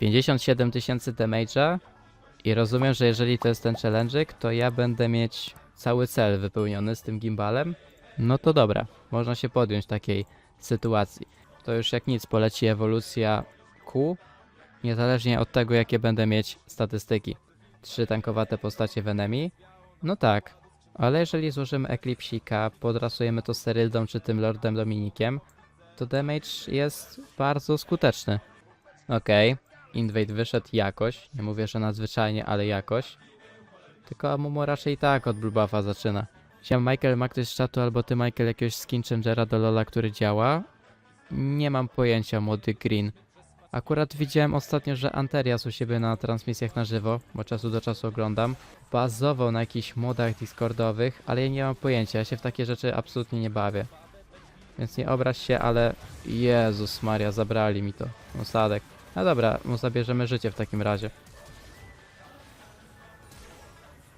57 tysięcy damage'a i rozumiem, że jeżeli to jest ten challenge'ik, to ja będę mieć cały cel wypełniony z tym gimbalem. No to dobra, można się podjąć takiej sytuacji. To już jak nic poleci ewolucja Q, niezależnie od tego jakie będę mieć statystyki. Trzy tankowate postacie w enemy? No tak, ale jeżeli złożymy Eclipsika, podrasujemy to Steryldą czy tym Lordem Dominikiem, to damage jest bardzo skuteczny. Okej, Invade wyszedł jakoś, nie mówię, że nadzwyczajnie, ale jakoś. Tylko Amumu raczej i tak od Blue Buffa zaczyna. Siam Michael, ma ktoś z czatu albo ty Michael jakiegoś skin changera do Lola, który działa? Nie mam pojęcia, młody Green. Akurat widziałem ostatnio, że Anterias u siebie na transmisjach na żywo, bo czasu do czasu oglądam, bazował na jakichś modach discordowych, ale ja nie mam pojęcia, ja się w takie rzeczy absolutnie nie bawię. Więc nie obraź się, ale Jezus Maria, zabrali mi to. Osadek. No dobra, mu zabierzemy życie w takim razie.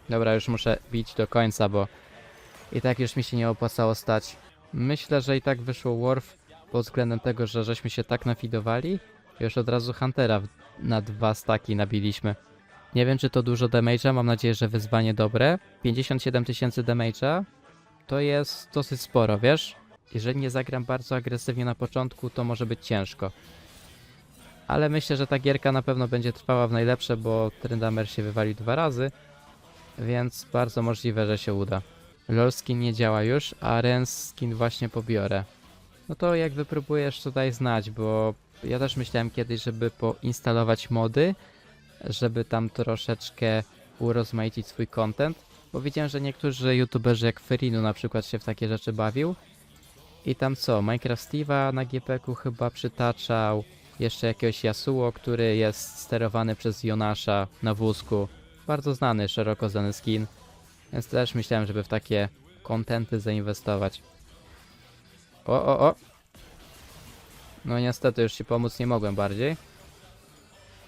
Dobra, już muszę bić do końca, bo i tak już mi się nie opłacało stać. Myślę, że i tak wyszło Worf pod względem tego, że żeśmy się tak nafidowali. Już od razu Huntera na dwa staki nabiliśmy. Nie wiem, czy to dużo damage'a, mam nadzieję, że wyzwanie dobre. 57 tysięcy damage'a to jest dosyć sporo, wiesz? Jeżeli nie zagram bardzo agresywnie na początku, to może być ciężko. Ale myślę, że ta gierka na pewno będzie trwała w najlepsze, bo Tryndamere się wywalił dwa razy, więc bardzo możliwe, że się uda. LOL skin nie działa już, a Rens skin właśnie pobiorę. No to jak wypróbujesz, to daj znać, bo ja też myślałem kiedyś, żeby poinstalować mody, żeby tam troszeczkę urozmaicić swój content, bo widziałem, że niektórzy youtuberzy jak Ferinu na przykład się w takie rzeczy bawił. I tam co, Minecraft Steve'a na GPK chyba przytaczał, jeszcze jakiegoś Yasuo, który jest sterowany przez Jonasza na wózku. Bardzo znany, szeroko znany skin. Więc też myślałem, żeby w takie kontenty zainwestować. O, o, o! No niestety już ci pomóc nie mogłem bardziej.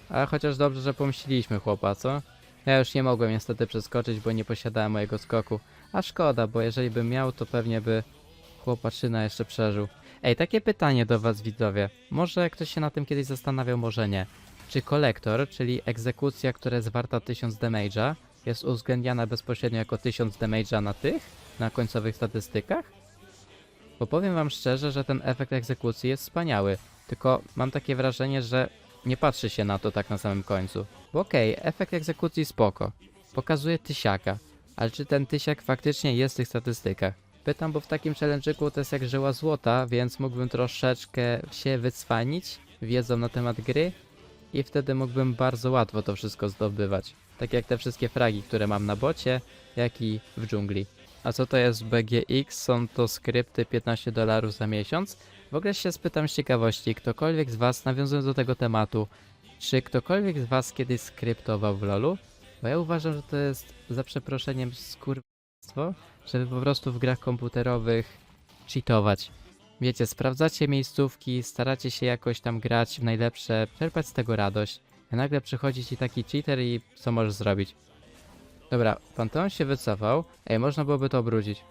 Ale chociaż dobrze, że pomyśleliśmy chłopa, co? Ja już nie mogłem niestety przeskoczyć, bo nie posiadałem mojego skoku. A szkoda, bo jeżeli bym miał, to pewnie by chłopaczyna jeszcze przeżył. Ej, takie pytanie do was widzowie. Może ktoś się na tym kiedyś zastanawiał, może nie. Czy kolektor, czyli egzekucja, która jest warta 1000 damage'a, jest uwzględniana bezpośrednio jako 1000 damage'a na tych, na końcowych statystykach? Bo powiem wam szczerze, że ten efekt egzekucji jest wspaniały, tylko mam takie wrażenie, że nie patrzy się na to tak na samym końcu. Bo okej, efekt egzekucji spoko, pokazuje tysiaka, ale czy ten tysiak faktycznie jest w tych statystykach? Pytam, bo w takim challenge'iku to jest jak żyła złota, więc mógłbym troszeczkę się wycwanić wiedzą na temat gry i wtedy mógłbym bardzo łatwo to wszystko zdobywać. Tak jak te wszystkie fragi, które mam na bocie, jak i w dżungli. A co to jest BGX? Są to skrypty 15 dolarów za miesiąc. W ogóle się spytam z ciekawości, ktokolwiek z was, nawiązując do tego tematu, czy ktokolwiek z was kiedyś skryptował w LoLu? Bo ja uważam, że to jest za przeproszeniem skurwstwo, żeby po prostu w grach komputerowych cheatować. Wiecie, sprawdzacie miejscówki, staracie się jakoś tam grać w najlepsze, czerpać z tego radość. A nagle przychodzi ci taki cheater i co możesz zrobić? Dobra, Panteon się wycofał. Ej, można byłoby to obrócić.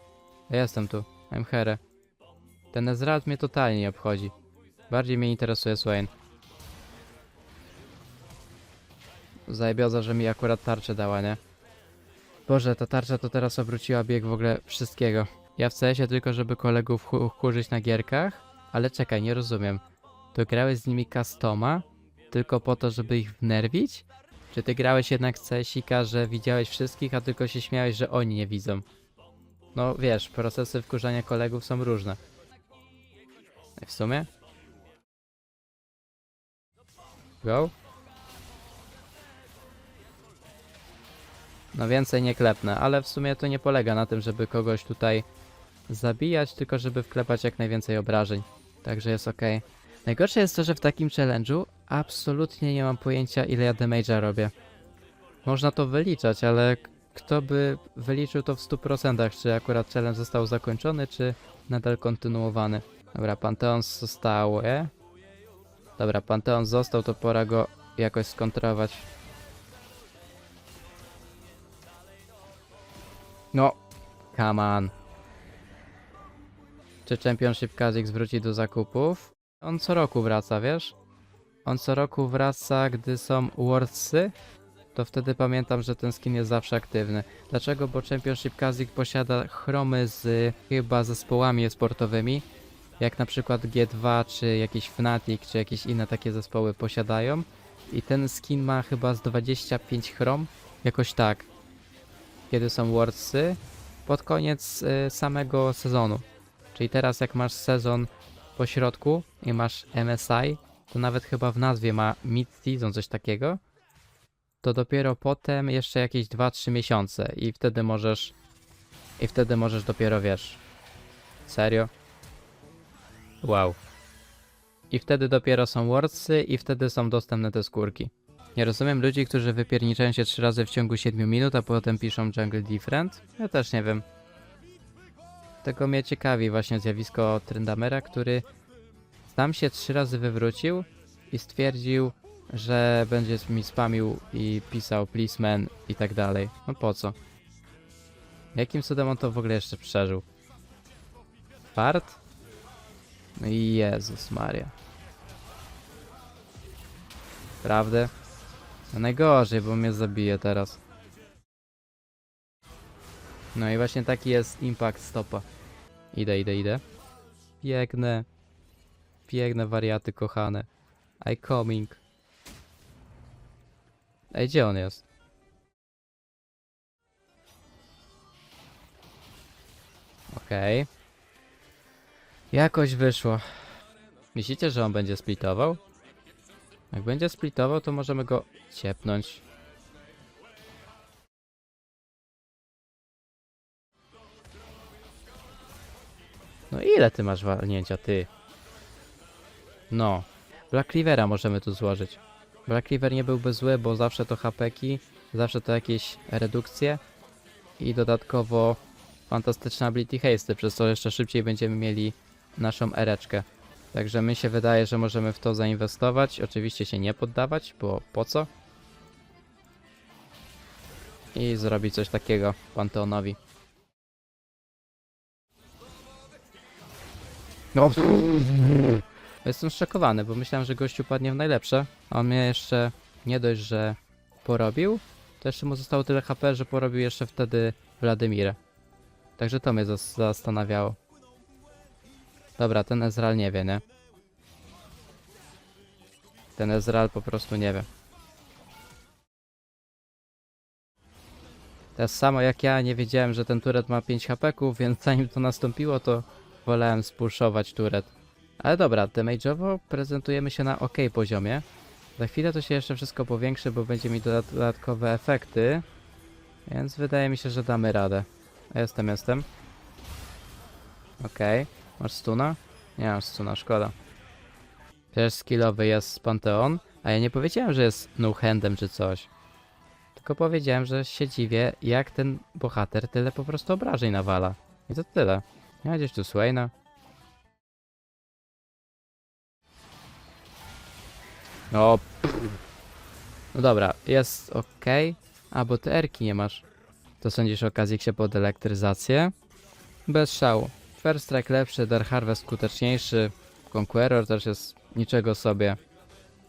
Ja jestem tu. I'm here. Ten Ezreal mnie totalnie nie obchodzi. Bardziej mnie interesuje Swain. Zajebioza, że mi akurat tarczę dała, nie? Boże, ta tarcza to teraz obróciła bieg w ogóle wszystkiego. Ja w CS-ie tylko, żeby kolegów wkurzyć na gierkach, ale czekaj, nie rozumiem. To grałeś z nimi customa, tylko po to, żeby ich wnerwić? Czy ty grałeś jednak z że widziałeś wszystkich, a tylko się śmiałeś, że oni nie widzą? No wiesz, procesy wkurzania kolegów są różne. W sumie? Go? No więcej nie klepnę, ale w sumie to nie polega na tym, żeby kogoś tutaj zabijać, tylko żeby wklepać jak najwięcej obrażeń. Także jest ok. Najgorsze jest to, że w takim challenge'u absolutnie nie mam pojęcia ile ja damage'a robię. Można to wyliczać, ale kto by wyliczył to w 100%, czy akurat challenge został zakończony, czy nadal kontynuowany. Dobra, Panteon został, e? Dobra, Panteon został, to pora go jakoś skontrować. No, come on. Czy Championship Kha'Zix wróci do zakupów? On co roku wraca, wiesz? on co roku wraca, gdy są Worldsy, to wtedy pamiętam, że ten skin jest zawsze aktywny. Dlaczego? Bo Championship Kazik posiada chromy z chyba zespołami sportowymi, jak na przykład G2, czy jakiś Fnatic, czy jakieś inne takie zespoły posiadają. I ten skin ma chyba z 25 chrom, jakoś tak. Kiedy są Worldsy, pod koniec y, samego sezonu. Czyli teraz jak masz sezon po środku i masz MSI, to nawet chyba w nazwie ma mid-season, coś takiego, to dopiero potem jeszcze jakieś 2-3 miesiące i wtedy możesz i wtedy możesz dopiero, wiesz, serio? Wow. I wtedy dopiero są wordsy i wtedy są dostępne te skórki. Nie rozumiem ludzi, którzy wypierniczają się trzy razy w ciągu 7 minut, a potem piszą jungle different. Ja też nie wiem. Tego mnie ciekawi właśnie zjawisko Tryndamera, który tam się trzy razy wywrócił i stwierdził, że będzie mi spamił i pisał please man i tak dalej. No po co? Jakim cudem on to w ogóle jeszcze przeżył? Fart? No Jezus Maria. Prawdę? No najgorzej, bo mnie zabije teraz. No i właśnie taki jest impact stopa. Idę, idę, idę. Biegnę. Biegnę, wariaty kochane. I coming. Ej, gdzie on jest? Okej. Jakoś wyszło. Myślicie, że on będzie splitował? Jak będzie splitował, to możemy go ciepnąć. No ile ty masz walnięcia, ty? No. Black Cleavera możemy tu złożyć. Black Cleaver nie byłby zły, bo zawsze to hapeki, zawsze to jakieś redukcje i dodatkowo fantastyczne ability haste, przez co jeszcze szybciej będziemy mieli naszą ereczkę. Także mi się wydaje, że możemy w to zainwestować. Oczywiście się nie poddawać, bo po co? I zrobić coś takiego Panteonowi. No. Jestem szokowany, bo myślałem, że gościu padnie w najlepsze, a on mnie jeszcze nie dość, że porobił, to jeszcze mu zostało tyle HP, że porobił jeszcze wtedy Władimirę. Także to mnie zas- zastanawiało. Dobra, ten Ezreal nie wie, nie? Ten Ezreal po prostu nie wie. Tak samo jak ja nie wiedziałem, że ten turet ma 5 hapeków, więc zanim to nastąpiło, to wolałem spuszować turet. Ale dobra, damage'owo prezentujemy się na ok poziomie. Za chwilę to się jeszcze wszystko powiększy, bo będzie mi dodat- dodatkowe efekty. Więc wydaje mi się, że damy radę. Jestem, jestem. Okej. Masz stuna? Nie mam stuna, szkoda. Też skillowy jest Panteon, a ja nie powiedziałem, że jest no-handem czy coś. Tylko powiedziałem, że się dziwię, jak ten bohater tyle po prostu obrażeń nawala. I to tyle. Ja gdzieś tu Swaina. No. No dobra, jest ok. A, bo ty erki nie masz. To sądzisz o okazji się pod elektryzację? Bez szału. First Strike lepszy, Dark Harvest skuteczniejszy, Conqueror też jest niczego sobie.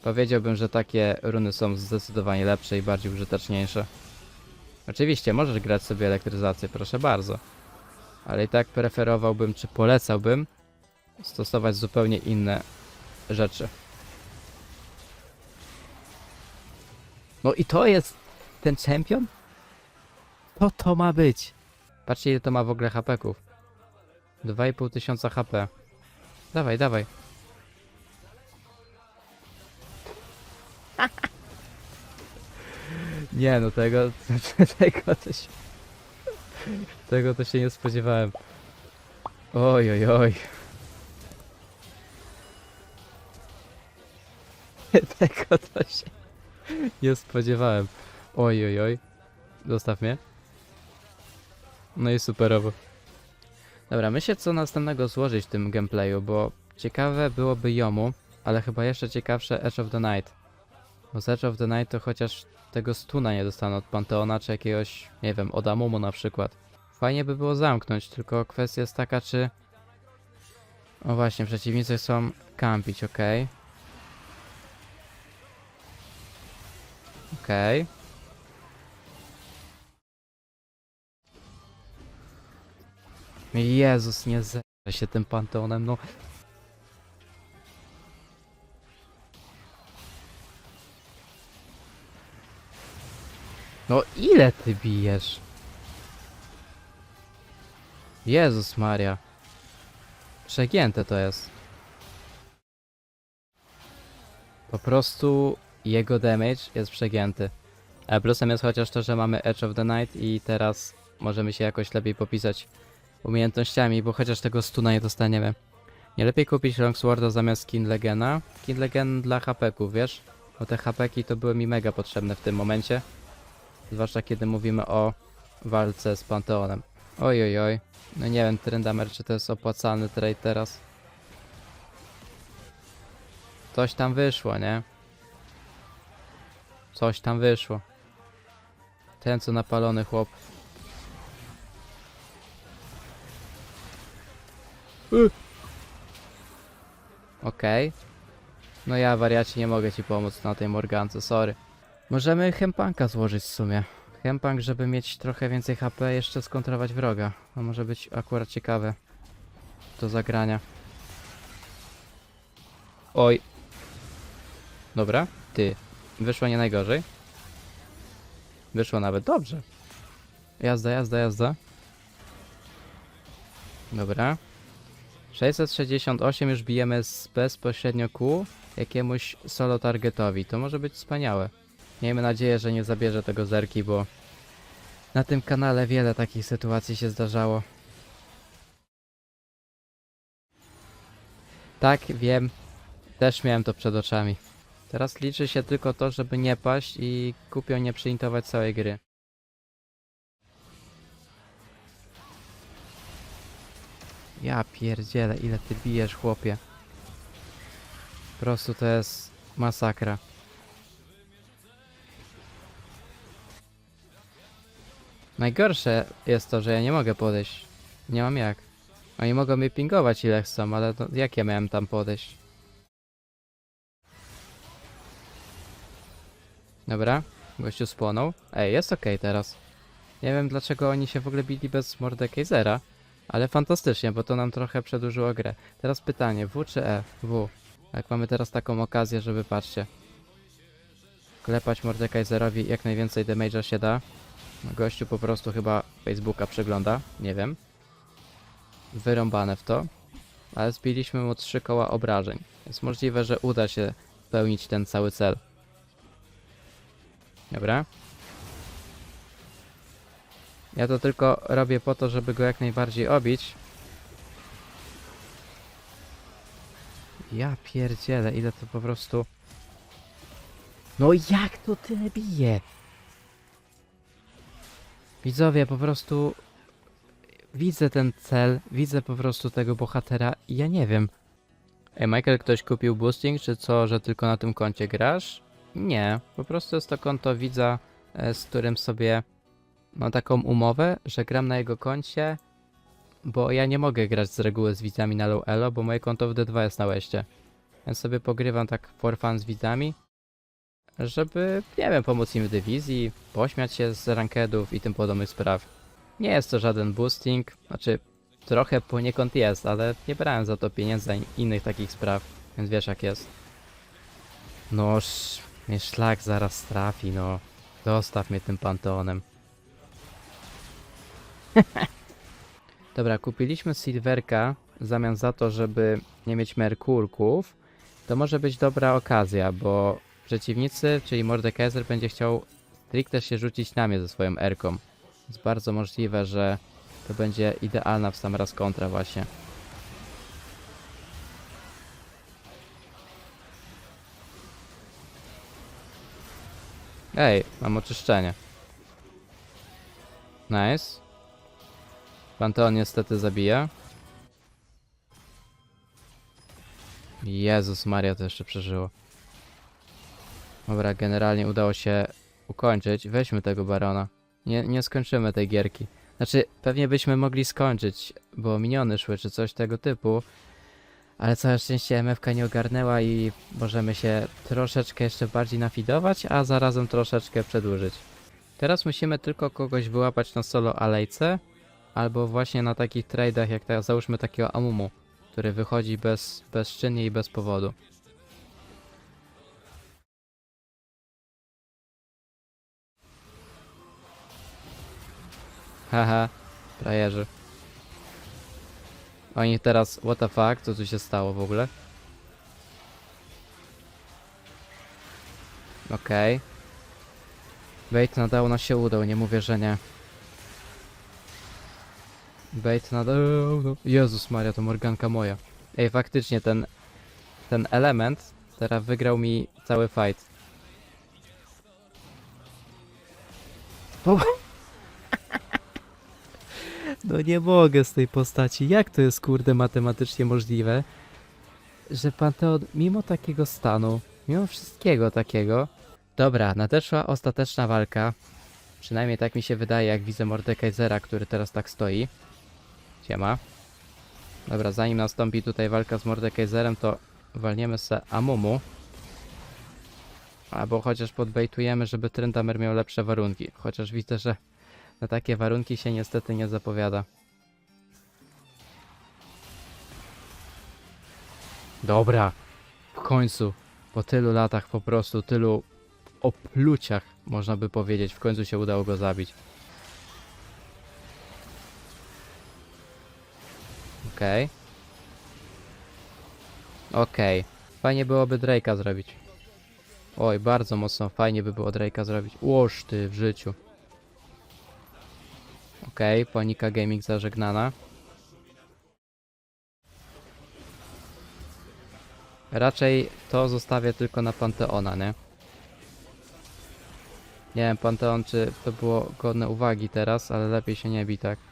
Powiedziałbym, że takie runy są zdecydowanie lepsze i bardziej użyteczniejsze. Oczywiście, możesz grać sobie elektryzację, proszę bardzo. Ale i tak preferowałbym, czy polecałbym stosować zupełnie inne rzeczy. No i to jest ten czempion? Co to ma być? Patrzcie ile to ma w ogóle hapeków. 2,5 tysiąca HP. Dawaj, dawaj. Nie no, tego, tego to się... Tego to się nie spodziewałem. Oj, oj, oj. Tego to się nie spodziewałem. Oj, oj, oj. Zostaw mnie. No i superowo. Dobra, myślę co następnego złożyć w tym gameplayu, bo ciekawe byłoby Jomu, ale chyba jeszcze ciekawsze Edge of the Night. Bo z Edge of the Night to chociaż tego stuna nie dostanę od Panteona, czy jakiegoś, nie wiem, od Amumu na przykład. Fajnie by było zamknąć, tylko kwestia jest taka, czy... O właśnie, przeciwnicy chcą kampić, ok. Okej. Jezus, nie zerę się tym panteonem, no. No ile ty bijesz? Jezus Maria. Przegięte to jest. Po prostu jego damage jest przegięty. A plusem jest chociaż to, że mamy Edge of the Night i teraz możemy się jakoś lepiej popisać umiejętnościami, bo chociaż tego stuna nie dostaniemy. Nie lepiej kupić Longsworda zamiast Kin Legena? Kin Legen dla hapeków, wiesz? Bo te hapeki to były mi mega potrzebne w tym momencie. Zwłaszcza kiedy mówimy o walce z Panteonem. Oj, oj, oj. No nie wiem, Trendamer, czy to jest opłacalny trade teraz. Coś tam wyszło, nie? Coś tam wyszło. Ten co napalony chłop. Okej. No ja wariacie nie mogę ci pomóc na tej Morgance, sorry. Możemy Hempanka złożyć w sumie. Hempank, żeby mieć trochę więcej HP, jeszcze skontrować wroga. To może być akurat ciekawe. Do zagrania. Oj. Dobra, ty. Wyszło nie najgorzej. Wyszło nawet dobrze. Jazda, jazda, jazda. Dobra. 668 już bijemy z bezpośrednio ku jakiemuś solo targetowi. To może być wspaniałe. Miejmy nadzieję, że nie zabierze tego zerki, bo na tym kanale wiele takich sytuacji się zdarzało. Tak, wiem. Też miałem to przed oczami. Teraz liczy się tylko to, żeby nie paść i kupią nie przyintować całej gry. Ja pierdzielę, ile ty bijesz, chłopie. Po prostu to jest masakra. Najgorsze jest to, że ja nie mogę podejść. Nie mam jak. Oni mogą mnie pingować ile chcą, ale to, jak ja miałem tam podejść? Dobra, gościu spłonął. Ej, jest okej teraz. Nie wiem dlaczego oni się w ogóle bili bez Mordekaisera, ale fantastycznie, bo to nam trochę przedłużyło grę. Teraz pytanie, W czy E? W. Jak mamy teraz taką okazję, żeby patrzcie. Klepać Mordekaiserowi jak najwięcej damage'a się da. Gościu po prostu chyba Facebooka przegląda, nie wiem. Wyrąbane w to. Ale zbiliśmy mu trzy koła obrażeń. Jest możliwe, że uda się spełnić ten cały cel. Dobra. Ja to tylko robię po to, żeby go jak najbardziej obić. Ja pierdzielę, ile to po prostu... No jak to tyle bije? Widzowie, po prostu... Widzę ten cel, widzę po prostu tego bohatera i ja nie wiem. Ej, Michael, ktoś kupił boosting, czy co, że tylko na tym koncie grasz? Nie, po prostu jest to konto widza, e, z którym sobie mam taką umowę, że gram na jego koncie, bo ja nie mogę grać z reguły z widzami na low elo, bo moje konto w D2 jest na łeście. Więc sobie pogrywam tak for fun z widzami, żeby, nie wiem, pomóc im w dywizji, pośmiać się z rankedów i tym podobnych spraw. Nie jest to żaden boosting, znaczy trochę poniekąd jest, ale nie brałem za to pieniędzy ani innych takich spraw, więc wiesz jak jest. No, sz, mnie szlak zaraz trafi, no. Dostaw mnie tym panteonem. Dobra, kupiliśmy Silverka w zamian za to, żeby nie mieć Merkurków. To może być dobra okazja, bo przeciwnicy, czyli Mordekaiser będzie chciał stricte się rzucić na mnie ze swoją Erką. Jest bardzo możliwe, że to będzie idealna w sam raz kontra właśnie. Ej, mam oczyszczenie. Nice. Panteon niestety zabija. Jezus Maria to jeszcze przeżyło. Dobra, generalnie udało się ukończyć. Weźmy tego barona. Nie, nie skończymy tej gierki. Znaczy, pewnie byśmy mogli skończyć, bo miniony szły czy coś tego typu. Ale całe szczęście MFK nie ogarnęła i możemy się troszeczkę jeszcze bardziej nafidować, a zarazem troszeczkę przedłużyć. Teraz musimy tylko kogoś wyłapać na solo alejce, albo właśnie na takich tradeach jak ta, załóżmy takiego Amumu, który wychodzi bez, bezczynnie i bez powodu. Haha, frajerzy. Oni teraz, what the fuck, co tu się stało w ogóle? Okej. Bait na downa się udał, nie mówię, że nie. Bait na. Jezus Maria, to Morganka moja. Ej, faktycznie ten... Ten element teraz wygrał mi cały fight. No nie mogę z tej postaci. Jak to jest kurde matematycznie możliwe, że Panteon mimo takiego stanu, mimo wszystkiego takiego... Dobra, nadeszła ostateczna walka. Przynajmniej tak mi się wydaje, jak widzę Mordekaisera, który teraz tak stoi. Siema. Dobra, zanim nastąpi tutaj walka z Mordekaiserem, to walniemy se Amumu. Albo chociaż podbejtujemy, żeby Tryndamere miał lepsze warunki. Chociaż widzę, że na takie warunki się niestety nie zapowiada. Dobra, w końcu, po tylu latach po prostu, tylu opluciach, można by powiedzieć, w końcu się udało go zabić. Okej. Okej. Fajnie byłoby Drake'a zrobić. Oj, bardzo mocno fajnie by było Drake'a zrobić. Łoż ty w życiu. Okej, Panika Gaming zażegnana. Raczej to zostawię tylko na Panteona, nie? Nie wiem, Panteon, czy to było godne uwagi teraz, ale lepiej się nie bi tak.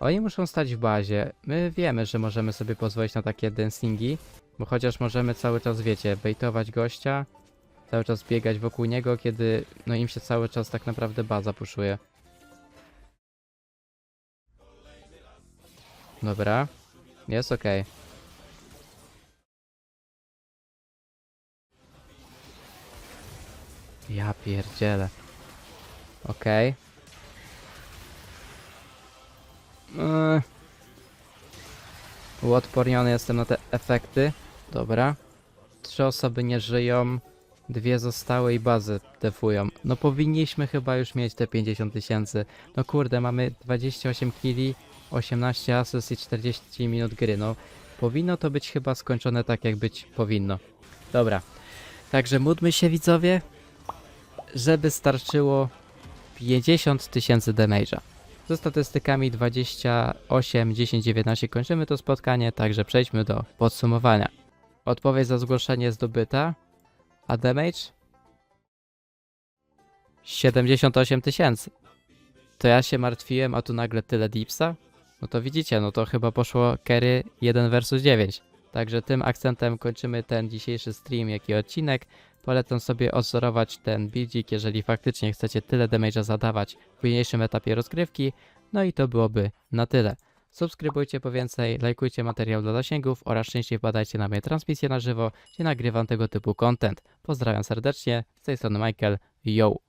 Oni muszą stać w bazie. My wiemy, że możemy sobie pozwolić na takie dancingi, bo chociaż możemy cały czas, wiecie, bejtować gościa, cały czas biegać wokół niego, kiedy no im się cały czas tak naprawdę baza puszuje. Dobra. Jest okej. Ja pierdzielę. Okej. Eee. Uodporniony jestem na te efekty. Dobra. Trzy osoby nie żyją. Dwie zostały i bazy defują. No powinniśmy chyba już mieć te 50 tysięcy. No kurde, mamy 28 kili, 18 asyst i 40 minut gry. No powinno to być chyba skończone tak jak być powinno. Dobra. Także módlmy się widzowie, żeby starczyło 50 tysięcy damage'a. Ze statystykami 28, 10, 19 kończymy to spotkanie, także przejdźmy do podsumowania. Odpowiedź za zgłoszenie zdobyta, a damage? 78 tysięcy. To ja się martwiłem, a tu nagle tyle dipsa? No to widzicie, no to chyba poszło carry 1 versus 9. Także tym akcentem kończymy ten dzisiejszy stream, jak i odcinek. Polecam sobie odzorować ten buildzik, jeżeli faktycznie chcecie tyle damage'a zadawać w późniejszym etapie rozgrywki. No i to byłoby na tyle. Subskrybujcie po więcej, lajkujcie materiał dla zasięgów oraz częściej wpadajcie na moje transmisje na żywo, gdzie nagrywam tego typu content. Pozdrawiam serdecznie, z tej strony Michael, yo!